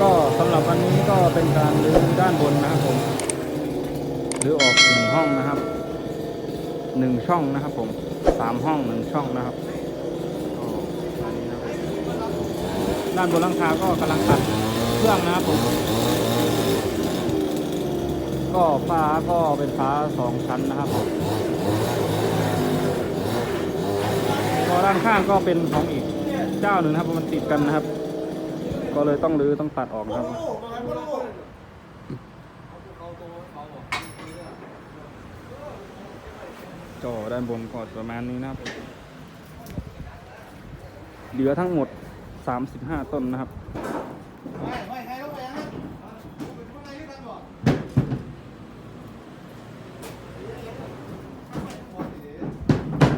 ก็สำหรับวันนี้ก็เป็นการรื้อด้านบนนะครับผมรื้อออกหนึ่งห้องนะครับหนึ่งช่องนะครับผมสามห้องหนึ่งช่องนะครับด้านบนหลังคาก็กำลังตัดเครื่องนะครับผม ก็ฟ้าก็เป็นฟ้าสองชั้นนะครับผมก็ด้านข้างก็เป็นของอีกเจ้าหนึ่งครับมันติดกันนะครับ ก็เลยต้องรื้อต้องตัดออกนะครับจอด้านบนก็ประมาณนี้นะครับ เหลือทั้งหมด 35 ต้นนะครับ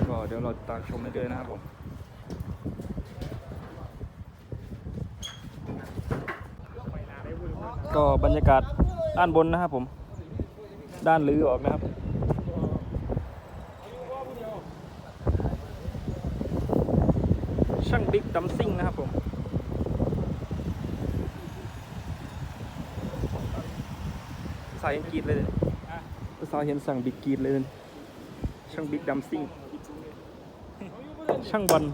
ก็เดี๋ยวเราตามชมได้เลยนะครับผม ก็บรรยากาศด้านบนนะครับผม ด้านลือออกนะครับช่างบิ๊กดัมซิ่งนะครับผมสายเห็นกีดเลยสายเห็นสั่งบิ๊กกีดเลยช่างบิ๊กดัมซิ่ง ช่างบอล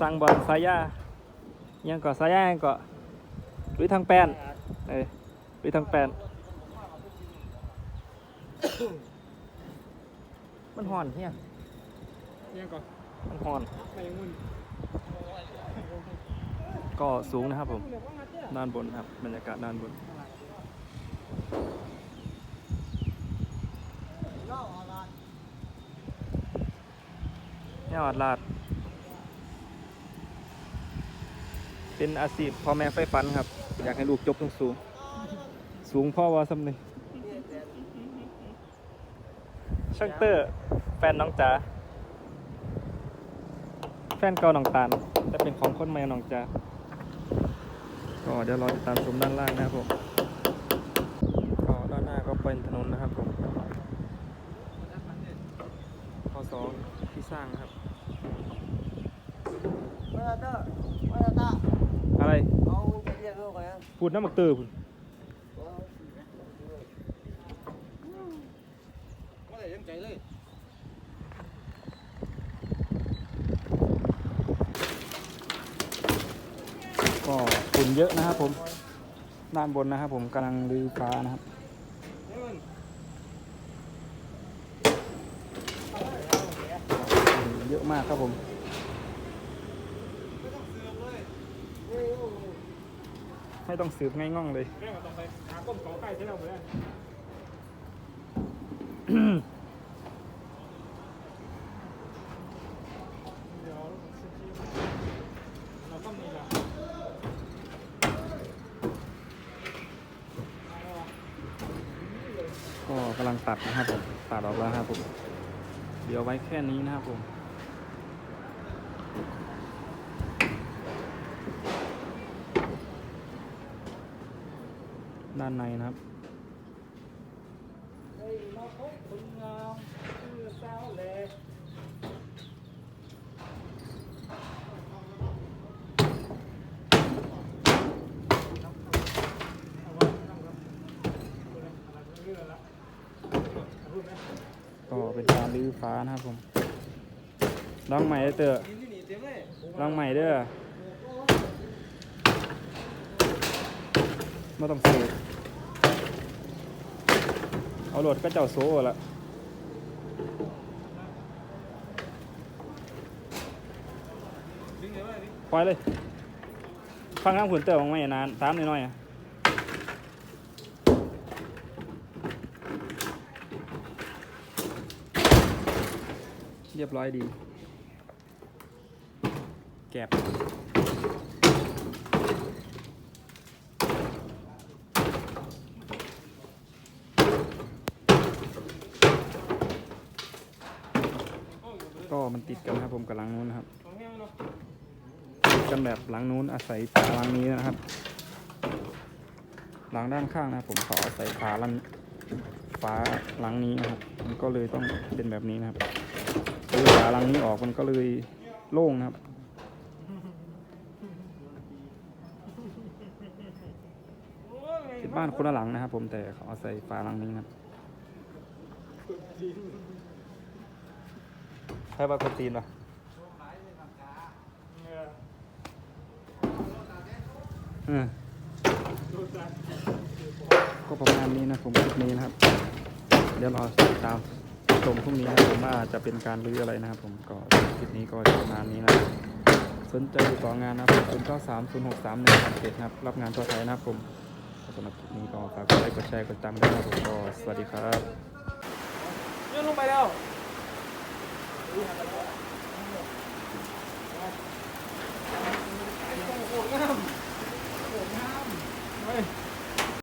สั่งบอลสายยา ยังก่อสายยายังก่อหรือทางแปนเอ้ยหรือทางแปนมันห่อนเนี่ยยังก่อนมันห่อนไปยังมุ่นก็สูงนะครับผมด้านบนครับบรรยากาศด้านบนยอดลาด เป็นอาชีพพ่อแม่ไฟฟันครับ อยากให้ลูกจบสูงสูงๆสูงพ่อว่าสำนึกช่างเตอร์ แฟนน้องจ๋าแฟนเก่าน้องตาลแต่เป็นของคนใหม่น้องจ๋าก็เดี๋ยวเราติดตามชมด้านล่างนะครับผม ก็ด้านหน้าก็เป็นถนนนะครับผมข้อสองที่สร้างนะครับ มาตามาตา อะไร เอาไปเรียกลูกไปนะ พูดน้ำมักเตอร์พูดก็เลยยังใจเลยก็ฝุ่นเยอะนะครับผมด้านบนนะครับผมกำลังรื้อฟ้านะครับเยอะมากครับผม ไม่ต้องสืบง่ายง่องเลยเรื่องต่อไปหาก้มเกาใกล้ใช่ไหมผมเนี่ยเดี๋ยวเราต้องมีแบบก็กำลังตัดนะครับผมตัดออกแล้วครับผมเดี๋ยวไว้แค่นี้นะครับผม ด้านในนะครับก็เป็นการรื้อฟ้านะครับผมลองใหม่เด้อเตอร์ลองใหม่เด้อ ไม่ต้องเสียเอาโหลดก็เจ้าโซ่ละปล่อยเลย ฟังน้ำขุนเต๋อร์มองไม่นานตามน่อยๆอะเรียบร้อยดี แกบ มันติดกันนะครับผมกับหลังนู้นนะครับติดกันแบบหลังนู้นอาศัยฝาหลังนี้นะครับ หลังด้านข้างนะผมขออาศัยฝาลันฝาหลังนี้นะครับ มันก็เลยต้องเป็นแบบนี้นะครับคือฝาหลังนี้ออกมันก็เลยโล่งนะครับบ้านคนละหลังนะครับผมแต่เขาอาศัยฝาหลังนี้นะครับ ใครว่ากดตีนวะเออก็ประมาณนี้นะผมคลิปนี้นะครับ เดี๋ยวรอติดตามชมพรุ่งนี้นะครับผมว่าจะเป็นการรื้ออะไรนะครับผมก็คลิปนี้ก็ประมาณนี้นะครับสนใจติดต่องานนะครับศูนย์เก้าสามศูนย์หกสามหนึ่งเจ็ดครับ รับงานทั่วไทยนะครับผมสำหรับคลิปนี้ก็ฝากกดไลค์กดแชร์กดติดตามด้วยนะครับผมก็สวัสดีครับยื่นลงไปแล้ว Thank you.